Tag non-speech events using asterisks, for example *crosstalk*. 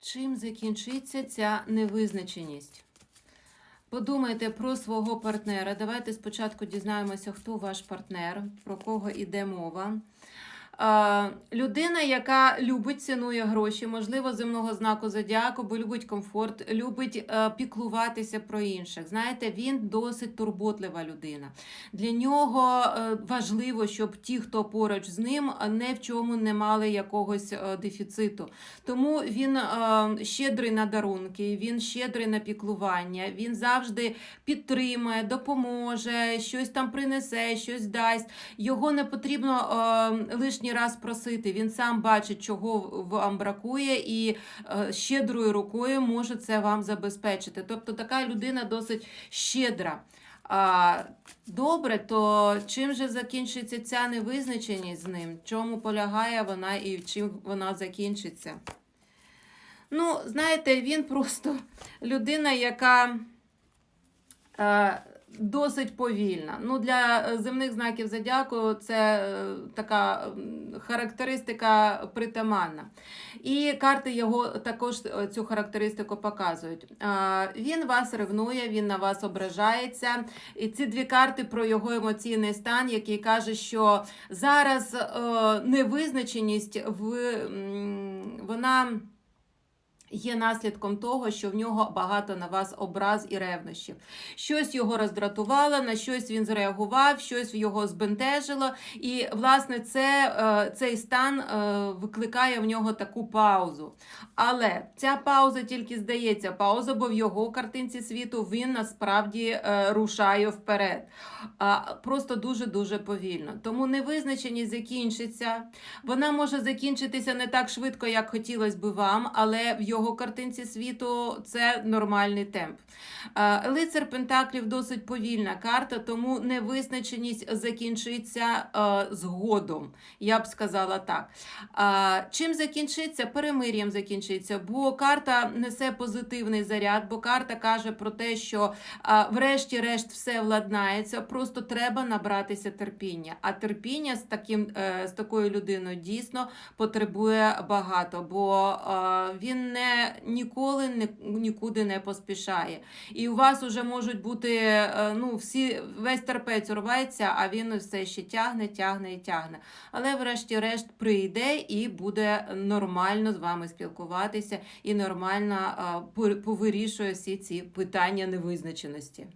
Чим закінчиться ця невизначеність? Подумайте про свого партнера. Давайте спочатку дізнаємося, хто ваш партнер, про кого йде мова. Е, людина, яка любить, цінує гроші, можливо, земного знаку зодіаку, бо любить комфорт, любить е, піклуватися про інших. Знаєте, він досить турботлива людина. Для нього е, важливо, щоб ті, хто поруч з ним, не в чому не мали якогось дефіциту. Тому він щедрий на дарунки, він щедрий на піклування, він завжди підтримує, допоможе, щось там принесе, щось дасть. Його не потрібно е, лишній раз просити. Він сам бачить, чого вам бракує, і е, щедрою рукою може це вам забезпечити. Тобто така людина досить щедра. Добре, то чим же закінчиться ця невизначеність з ним? Чому полягає вона і чим вона закінчиться? Ну, знаєте, він просто *laughs* людина, яка е, досить повільна. Ну, для е, земних знаків зодіаку це е, така характеристика притаманна. І карти його також е, цю характеристику показують. Він вас ревнує, він на вас ображається. І ці дві карти про його емоційний стан, який каже, що зараз невизначеність в, вона. Є наслідком того, що в нього багато на вас образ і ревнощів. Щось його роздратувало, на щось він зреагував, щось його збентежило. І, власне, це, е, цей стан е, викликає в нього таку паузу. Але ця пауза тільки здається пауза, бо в його картинці світу він насправді е, рушає вперед. Просто дуже-дуже повільно. Тому невизначеність закінчиться. Вона може закінчитися не так швидко, як хотілося би вам, але в його картинці світу це нормальний темп. Е, Лицар Пентаклів досить повільна карта, тому невизначеність закінчиться е, згодом. Я б сказала так. Е, Чим закінчиться? Перемир'ям закінчиться, бо карта несе позитивний заряд, бо карта каже про те, що врешті-решт все владнається, просто треба набратися терпіння. А терпіння з, таким, з такою людиною дійсно потребує багато, бо він не ніколи не, нікуди не поспішає. І у вас вже можуть бути е, ну, всі, весь терпець урветься, а він все ще тягне, тягне і тягне. Але врешті-решт прийде і буде нормально з вами спілкуватися і нормально е, повирішує всі ці питання невизначеності.